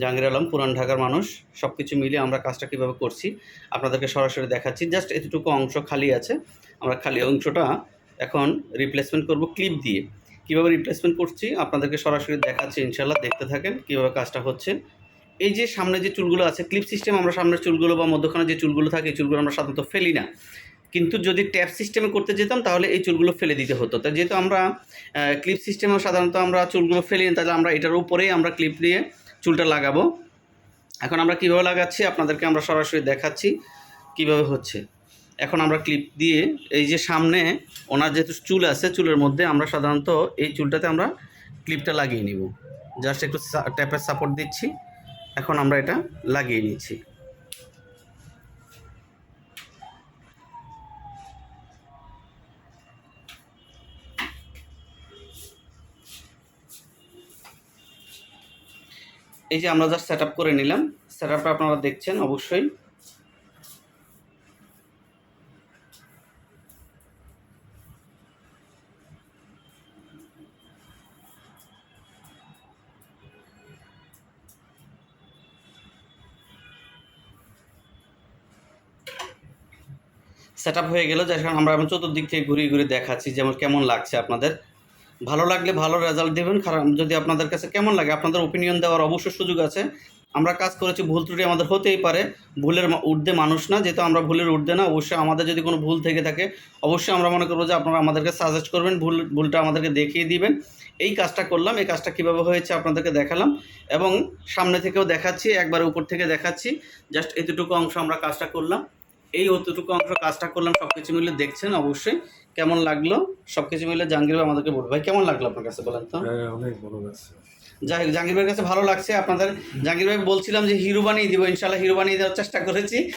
জাহাঙ্গীর আলম, পুরান ঢাকার মানুষ সব কিছু মিলিয়ে আমরা কাজটা কীভাবে করছি, আপনাদেরকে সরাসরি দেখাচ্ছি। জাস্ট এতটুকু অংশ খালি আছে। আমরা খালি অংশটা এখন রিপ্লেসমেন্ট করব ক্লিপ দিয়ে। কীভাবে রিপ্লেসমেন্ট করছি, আপনাদেরকে সরাসরি দেখাচ্ছি ইনশাল্লাহ দেখতে থাকেন কীভাবে কাজটা হচ্ছে। এই যে সামনে যে চুলগুলো আছে ক্লিপ সিস্টেম আমরা সামনের চুলগুলো বা মধ্যখানে যে চুলগুলো থাকে, এই চুলগুলো আমরা সাধারণত ফেলি না। কিন্তু যদি ট্যাপ সিস্টেমে করতে যেতাম, তাহলে এই চুলগুলো ফেলে দিতে হতো। তা যেহেতু আমরা ক্লিপ সিস্টেমে সাধারণত আমরা চুলগুলো ফেলি তাহলে আমরা এটার উপরেই আমরা ক্লিপ দিয়ে চুলটা লাগাবো। এখন আমরা কীভাবে লাগাচ্ছি আপনাদেরকে আমরা সরাসরি দেখাচ্ছি কীভাবে হচ্ছে। এখন আমরা ক্লিপ দিয়ে এই যে সামনে ওনার যেহেতু চুল আছে, চুলের মধ্যে আমরা সাধারণত এই চুলটাতে আমরা ক্লিপটা লাগিয়ে নিব। জাস্ট একটু ট্যাপের সাপোর্ট দিচ্ছি। এখন আমরা এটা লাগিয়ে নিচ্ছি। এই যে আমরা জাস্ট সেট করে নিলাম। সেট আপনারা দেখছেন অবশ্যই। সেট হয়ে গেল। যখন আমরা এখন চতুর্দিক থেকে ঘুরিয়ে ঘুরিয়ে দেখাচ্ছি যেমন কেমন লাগছে আপনাদের। ভালো লাগলে ভালো রেজাল্ট দেবেন, খারাপ যদি আপনাদের কাছে কেমন লাগে, আপনাদের ওপিনিয়ন দেওয়ার অবশ্যই সুযোগ আছে। আমরা কাজ করেছি, ভুল ত্রুটি আমাদের হতেই পারে। ভুলের ঊর্ধ্বে মানুষ না, যেহেতু আমরা ভুলের ঊর্ধ্বে না, অবশ্যই আমাদের যদি কোনো ভুল থেকে থাকে, অবশ্যই আমরা মনে করব যে আপনারা আমাদেরকে সাজেস্ট করবেন, ভুল ভুলটা আমাদেরকে দেখিয়ে দিবেন। এই কাজটা করলাম, এই কাজটা কীভাবে হয়েছে আপনাদেরকে দেখালাম। এবং সামনে থেকেও দেখাচ্ছি, একবার উপর থেকে দেখাচ্ছি। জাস্ট এতটুকু অংশ আমরা কাজটা করলাম। এই অতটুকু অংশ কাজটা করলাম সব কিছু মিলে দেখছেন অবশ্যই। কেমন লাগল? সব কিছু মিলে জাহাঙ্গীর ভাই আমাদেরকে বলবে। ভাই কেমন লাগল আপনার কাছে বলেন তো? হ্যাঁ অনেক ভালো লাগছে। যাই হোক জাহাঙ্গীর ভাইয়ের কাছে ভালো লাগছে। আপনাদের জাহাঙ্গীর ভাই বলছিলাম যে হিরো বানিয়ে দিব ইনশাল্লাহ হিরো বানিয়ে দেওয়ার চেষ্টা করেছি।